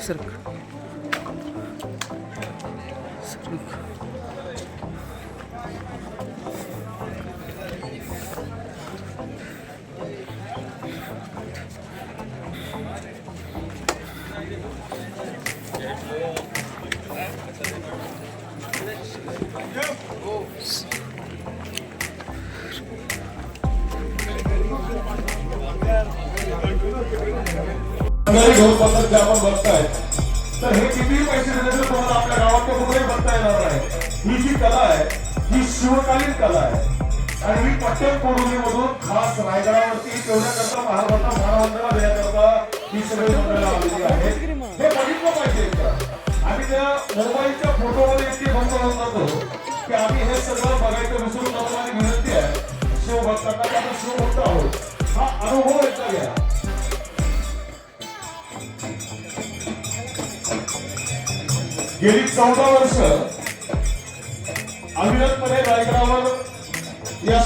Sırık. Sırık. Oops. घेऊन पद्धत जे आपण बघताय तर हे कितीही पैसे दिले तर तुम्हाला आपल्या गावात ते कुठेही बघता येणार नाही. ही जी कला आहे ही शिवकालीन कला आहे. आणि ही पट्टण पौर्णिमेमधून खास रायगडावरती ठेवण्याकरता महाराष्ट्राला महाराष्ट्राला देण्याकरता ही सगळी मंडळं आलेली आहेत. हे बघितलं पाहिजे आम्ही त्या मोबाईलच्या फोटोमध्ये इतके भंग होऊन जातो की आम्ही हे सगळं बघायचं विसरून जातो आणि विनंती आहे शिवभक्तांना आपण शिवभक्त आहोत. हा अनुभव एकदा घ्या. गेली चौदा वर्ष अविरतपणे रायगडावर या